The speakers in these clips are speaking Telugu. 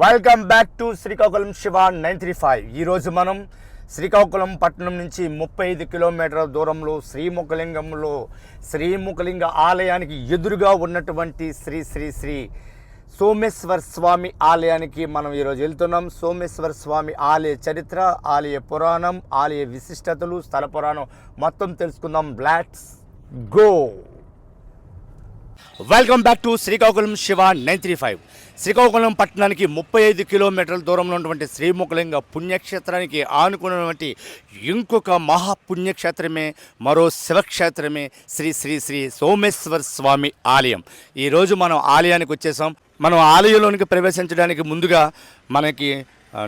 Welcome back to Srikakulam Siva nine three five. ఈరోజు మనం శ్రీకాకుళం పట్టణం నుంచి ముప్పై ఐదు కిలోమీటర్ల దూరంలో శ్రీముఖలింగంలో శ్రీముఖలింగ ఆలయానికి ఎదురుగా ఉన్నటువంటి శ్రీ శ్రీ శ్రీ సోమేశ్వర స్వామి ఆలయానికి మనం ఈరోజు వెళ్తున్నాం. సోమేశ్వర స్వామి ఆలయ చరిత్ర ఆలయ పురాణం ఆలయ విశిష్టతలు స్థల పురాణం మొత్తం తెలుసుకుందాం. బ్లాట్స్ go welcome back to Srikakulam Siva nine three five. Srikakulam పట్టణానికి ముప్పై ఐదు కిలోమీటర్ల దూరంలో ఉన్నటువంటి శ్రీముఖలింగ పుణ్యక్షేత్రానికి ఆనుకున్నటువంటి ఇంకొక మహాపుణ్యక్షేత్రమే మరో శివక్షేత్రమే శ్రీ శ్రీ శ్రీ సోమేశ్వర స్వామి ఆలయం. ఈరోజు మనం ఆలయానికి వచ్చేసాం. మనం ఆలయంలోనికి ప్రవేశించడానికి ముందుగా మనకి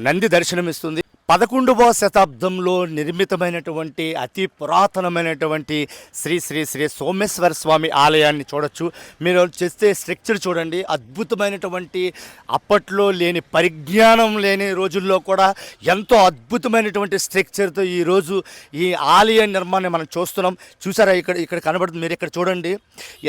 నంది దర్శనమిస్తుంది. పదకొండవ శతాబ్దంలో నిర్మితమైనటువంటి అతి పురాతనమైనటువంటి శ్రీ శ్రీ శ్రీ సోమేశ్వర స్వామి ఆలయాన్ని చూడొచ్చు. మీరు చేస్తే స్ట్రక్చర్ చూడండి. అద్భుతమైనటువంటి అప్పట్లో లేని పరిజ్ఞానం లేని రోజుల్లో కూడా ఎంతో అద్భుతమైనటువంటి స్ట్రక్చర్తో ఈరోజు ఈ ఆలయ నిర్మాణం మనం చూస్తున్నాం. చూసారా? ఇక్కడ ఇక్కడ కనబడుతుంది. మీరు ఇక్కడ చూడండి.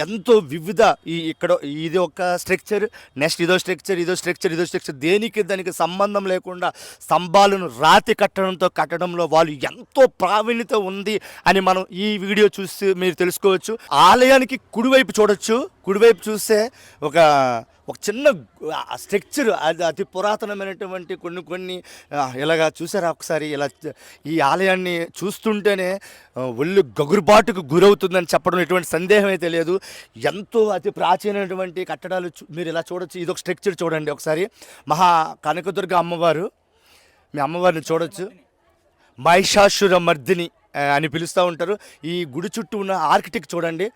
ఎంతో వివిధ ఈ ఇక్కడ ఇది ఒక స్ట్రక్చర్. నెక్స్ట్ ఇదో స్ట్రక్చర్ ఇదో స్ట్రక్చర్ ఇదో స్ట్రక్చర్. దేనికి దానికి సంబంధం లేకుండా స్తంభాలను రాతి కట్టడంతో కట్టడంలో వాళ్ళు ఎంతో ప్రావీణ్యత ఉంది అని మనం ఈ వీడియో చూసి మీరు తెలుసుకోవచ్చు. ఆలయానికి కుడివైపు చూడొచ్చు. కుడివైపు చూస్తే ఒక ఒక చిన్న స్ట్రక్చర్ అది అతి పురాతనమైనటువంటి కొన్ని కొన్ని ఇలాగా చూసారా ఒకసారి ఇలా ఈ ఆలయాన్ని చూస్తుంటేనే ఒళ్ళు గగురుబాటుకు గురవుతుందని చెప్పడం ఎటువంటి సందేహం అయితే లేదు. ఎంతో అతి ప్రాచీనమైనటువంటి కట్టడాలు చూ- మీరు ఇలా చూడొచ్చు. ఇది ఒక స్ట్రక్చర్ చూడండి ఒకసారి. మహా కనకదుర్గ అమ్మవారు మీ అమ్మవారిని చూడొచ్చు. మహిషాసుర మర్దిని అని పిలుస్తూ ఉంటారు. ఈ గుడి చుట్టూ ఉన్న ఆర్కిటెక్ట్ చూడండి.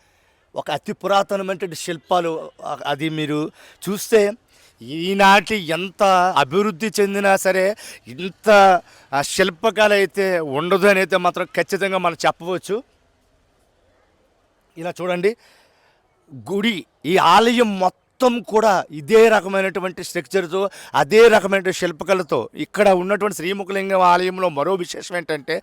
ఒక అతి పురాతనమైనటువంటి శిల్పాలు అది మీరు చూస్తే ఈనాటి ఎంత అభివృద్ధి చెందినా సరే ఇంత శిల్పకళ అయితే ఉండదు అని అయితే మాత్రం ఖచ్చితంగా మనం చెప్పవచ్చు. ఇలా చూడండి. గుడి ఈ ఆలయం మొత్తం మొత్తం కూడా ఇదే రకమైనటువంటి స్ట్రక్చర్తో అదే రకమైన శిల్పకళతో ఇక్కడ ఉన్నటువంటి శ్రీముఖలింగం ఆలయంలో మరో విశేషం ఏంటంటే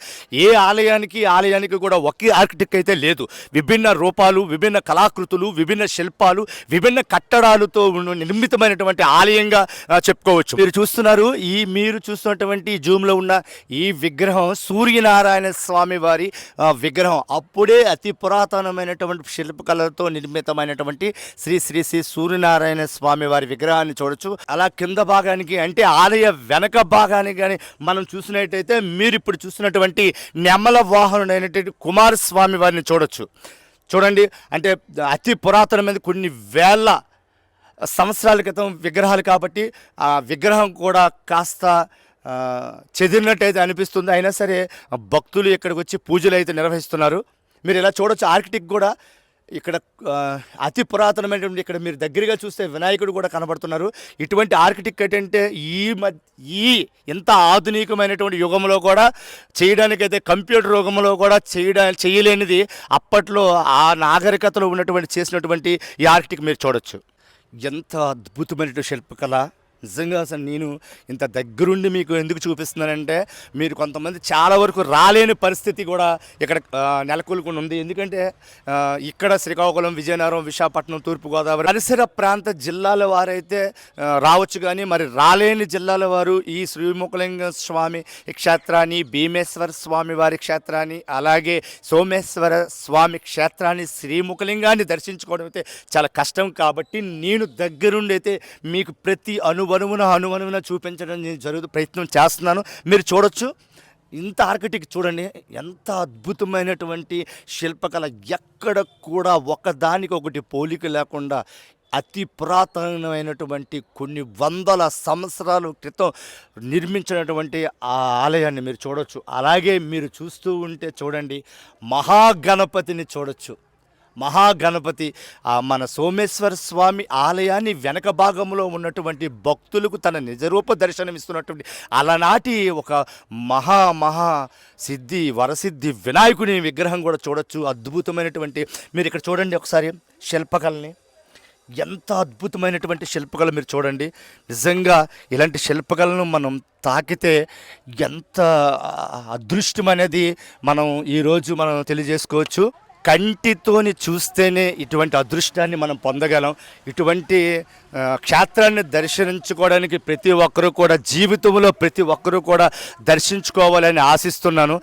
ఏ ఆలయానికి ఆలయానికి కూడా ఒకే ఆర్కిటెక్ట్ అయితే లేదు. విభిన్న రూపాలు విభిన్న కళాకృతులు విభిన్న శిల్పాలు విభిన్న కట్టడాలతో నిర్మితమైనటువంటి ఆలయంగా చెప్పుకోవచ్చు. మీరు చూస్తున్నారు ఈ మీరు చూస్తున్నటువంటి జూమ్లో ఉన్న ఈ విగ్రహం సూర్యనారాయణ స్వామి వారి విగ్రహం. అప్పుడే అతి పురాతనమైనటువంటి శిల్పకళతో నిర్మితమైనటువంటి శ్రీ శ్రీ శ్రీ సూర్యనారాయణ స్వామి వారి విగ్రహాన్ని చూడొచ్చు. అలా కింద భాగానికి అంటే ఆలయ వెనక భాగానికి కానీ మనం చూసినట్టయితే మీరు ఇప్పుడు చూసినటువంటి నెమల వాహనుడైనటువంటి కుమారస్వామి వారిని చూడొచ్చు. చూడండి అంటే అతి పురాతనమైన కొన్ని వేల సంవత్సరాల క్రితం విగ్రహాలు కాబట్టి ఆ విగ్రహం కూడా కాస్త చెదిరినట్టయితే అనిపిస్తుంది. అయినా సరే భక్తులు ఇక్కడికి వచ్చి పూజలు అయితే నిర్వహిస్తున్నారు. మీరు ఇలా చూడొచ్చు. ఆర్కిటెక్ట్ కూడా ఇక్కడ అతి పురాతనమైనటువంటి ఇక్కడ మీరు దగ్గరగా చూస్తే వినాయకుడు కూడా కనబడుతున్నారు. ఇటువంటి ఆర్కిటెక్ట్ ఏంటంటే ఈ మధ్య ఈ ఇంత ఆధునికమైనటువంటి యుగంలో కూడా చేయడానికైతే కంప్యూటర్ యుగంలో కూడా చేయడా చేయలేనిది అప్పట్లో ఆ నాగరికతలో ఉన్నటువంటి చేసినటువంటి ఈ ఆర్కిటెక్ట్ మీరు చూడొచ్చు. ఎంత అద్భుతమైనటువంటి శిల్పకళ. నిజంగా అసలు నేను ఇంత దగ్గరుండి మీకు ఎందుకు చూపిస్తున్నానంటే మీరు కొంతమంది చాలా వరకు రాలేని పరిస్థితి కూడా ఇక్కడ నెలకొల్కొని ఉంది. ఎందుకంటే ఇక్కడ శ్రీకాకుళం విజయనగరం విశాఖపట్నం తూర్పుగోదావరి పరిసర ప్రాంత జిల్లాల వారైతే రావచ్చు కానీ మరి రాలేని జిల్లాల వారు ఈ శ్రీముఖలింగ స్వామి క్షేత్రాన్ని భీమేశ్వర స్వామి వారి క్షేత్రాన్ని అలాగే సోమేశ్వర స్వామి క్షేత్రాన్ని శ్రీముఖలింగాన్ని దర్శించుకోవడం అయితే చాలా కష్టం. కాబట్టి నేను దగ్గరుండి అయితే మీకు ప్రతి అనుభవం అనువనువున అనువనువున చూపించడం నేను జరుగు ప్రయత్నం చేస్తున్నాను. మీరు చూడొచ్చు. ఇంత ఆర్కిటెక్ట్ చూడండి. ఎంత అద్భుతమైనటువంటి శిల్పకళ. ఎక్కడ కూడా ఒకదానికి ఒకటి పోలిక లేకుండా అతి పురాతనమైనటువంటి కొన్ని వందల సంవత్సరాల క్రితం నిర్మించినటువంటి ఆ ఆలయాన్ని మీరు చూడొచ్చు. అలాగే మీరు చూస్తూ ఉంటే చూడండి మహాగణపతిని చూడొచ్చు. మహాగణపతి. మన సోమేశ్వర స్వామి ఆలయాన్ని వెనక భాగంలో ఉన్నటువంటి భక్తులకు తన నిజరూప దర్శనం ఇస్తున్నటువంటి అలనాటి ఒక మహా మహా సిద్ధి వరసిద్ధి వినాయకుని విగ్రహం కూడా చూడొచ్చు. అద్భుతమైనటువంటి మీరు ఇక్కడ చూడండి ఒకసారి శిల్పకళని. ఎంత అద్భుతమైనటువంటి శిల్పకళ మీరు చూడండి. నిజంగా ఇలాంటి శిల్పకళను మనం తాకితే ఎంత అదృష్టం అనేది మనం ఈరోజు మనం తెలియజేసుకోవచ్చు. కంటితోని చూస్తేనే ఇటువంటి అదృష్టాన్ని మనం పొందగలం. ఇటువంటి క్షేత్రాన్ని దర్శించుకోవడానికి ప్రతి ఒక్కరూ కూడా జీవితంలో ప్రతి ఒక్కరూ కూడా దర్శించుకోవాలని ఆశిస్తున్నాను.